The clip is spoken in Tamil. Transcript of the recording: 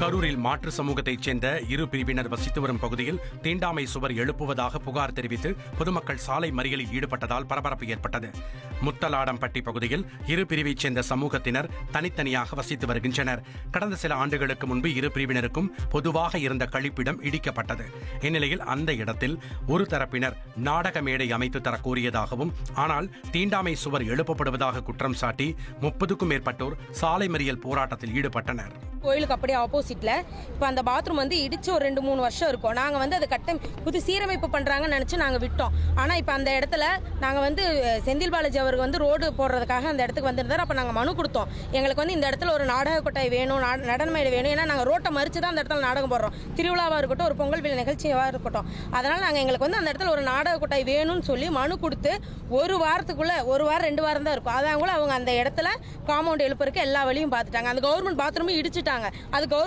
கரூரில் மாற்று சமூகத்தைச் சேர்ந்த இரு பிரிவினர் வசித்து வரும் பகுதியில் தீண்டாமை சுவர் எழுப்புவதாக புகார் தெரிவித்து பொதுமக்கள் சாலை மறியலில் ஈடுபட்டதால் பரபரப்பு ஏற்பட்டது. முத்தலாடம்பட்டி பகுதியில் இரு பிரிவைச் சேர்ந்த சமூகத்தினர் தனித்தனியாக வசித்து வருகின்றனர். கடந்த சில ஆண்டுகளுக்கு முன்பு இரு பிரிவினருக்கும் பொதுவாக இருந்த கழிப்பிடம் இடிக்கப்பட்டது. இந்நிலையில் அந்த இடத்தில் ஒரு தரப்பினர் நாடக மேடை அமைத்து தர கோரியதாகவும் ஆனால் தீண்டாமை சுவர் எழுப்பப்படுவதாக குற்றம் சாட்டி முப்பதுக்கும் மேற்பட்டோர் சாலை மறியல் போராட்டத்தில் ஈடுபட்டனர். கோயிலுக்கு அப்படியே ஆப்போசிட்ல இப்போ அந்த பாத்ரூம் வந்து இடிச்சு ஒரு ரெண்டு மூணு வருஷம் இருக்கும். நாங்கள் வந்து அதை கட்ட புது சீரமைப்பு பண்ணுறாங்கன்னு நினச்சி நாங்கள் விட்டோம். ஆனால் இப்போ அந்த இடத்துல நாங்கள் வந்து செந்தில் பாலாஜி அவருக்கு வந்து ரோடு போடுறதுக்காக அந்த இடத்துக்கு வந்திருந்தார். அப்போ நாங்கள் மனு கொடுத்தோம். எங்களுக்கு வந்து இந்த இடத்துல ஒரு நாடக கொட்டாய் வேணும் நடனமேடை வேணும். ஏன்னா நாங்கள் ரோட்டை மறித்து தான் அந்த இடத்துல நாடகம் போடுறோம். திருவிழாவாக இருக்கட்டும் ஒரு பொங்கல் விழா நிகழ்ச்சியாக இருக்கட்டும். அதனால் நாங்கள் எங்களுக்கு வந்து அந்த இடத்துல ஒரு நாடக கொட்டாய் வேணும்னு சொல்லி மனு கொடுத்து ஒரு வாரத்துக்குள்ளே ஒரு வாரம் ரெண்டு வாரம் தான் இருக்கும். அதான் கூட அவங்க அந்த இடத்துல காம்பவுண்ட் எழுப்புறதுக்கு எல்லா வழியும் பார்த்துட்டாங்க. அந்த கவர்மெண்ட் பாத்ரூமும் இடிச்சுட்டு அது கவர்மெண்ட்